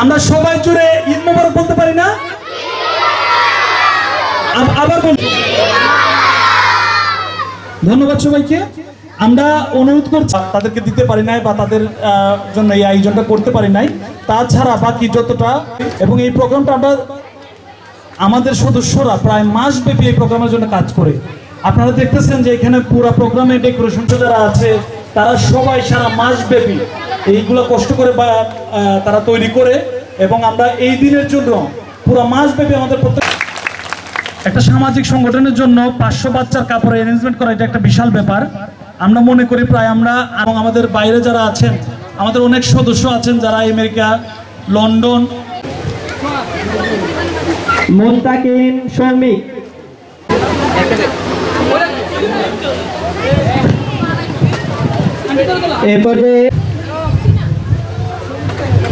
আমরা সবাই জুড়ে ঈদ মোবারক বলতে পারি না? আবার বল ধন্যবাদ সবাইকে। আমরা অনুরোধ করছি, তাদেরকে দিতে পারি নাই বা তাদের জন্য এই আয়োজনটা করতে পারি নাই। তাছাড়া বাকি যতটা এবং এই প্রোগ্রামটা আমরা আমাদের সদস্যরা প্রায় মাস ব্যাপী এই প্রোগ্রামের জন্য কাজ করে। আপনারা দেখতেছেন যে এখানে পুরো প্রোগ্রামে ডেকোরেশন যারা আছে, তারা সবাই সারা মাস ব্যাপী এইগুলো কষ্ট করে বা তারা তৈরি করে এবং আমরা এই দিনের জন্য পুরো মাস ব্যাপী আমাদের প্রত্যেক একটা সামাজিক সংগঠনের জন্য পাঁচশো বাচ্চার কাপড় অ্যারেঞ্জমেন্ট করা এটা একটা বিশাল ব্যাপার। আমরা মনে করি প্রায় আমরা এবং আমাদের বাইরে যারা আছেন আমাদের অনেক সদস্য আছেন যারা আমেরিকা লন্ডন। মুস্তাকিম শ্রমিক। এ পর্যায়ে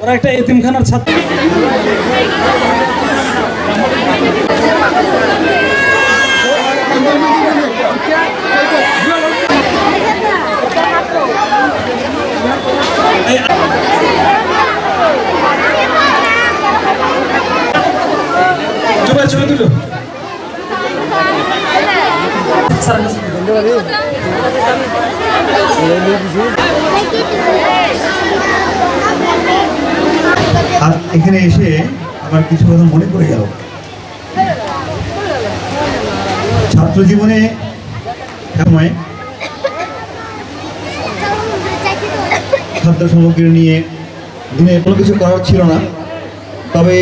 ওরা একটা এতিমখানার ছাত্র। ছবি তুলো। স্যারের কাছে। আর এখানে এসে আমার কিছু কথা মনে পড়ে গেল। ছাত্র জীবনে সময় খাদ্য সামগ্রী নিয়ে দিনে কোনো কিছু করার ছিল না। তবে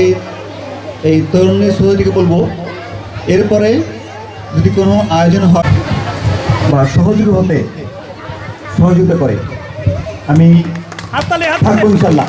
এই তরুণী সোসাইটিকে বলব এরপরে যদি কোনো আয়োজন হয় বা সহযোগী হতে সহযোগিতা করে আমি থাকব ইনশাল্লাহ।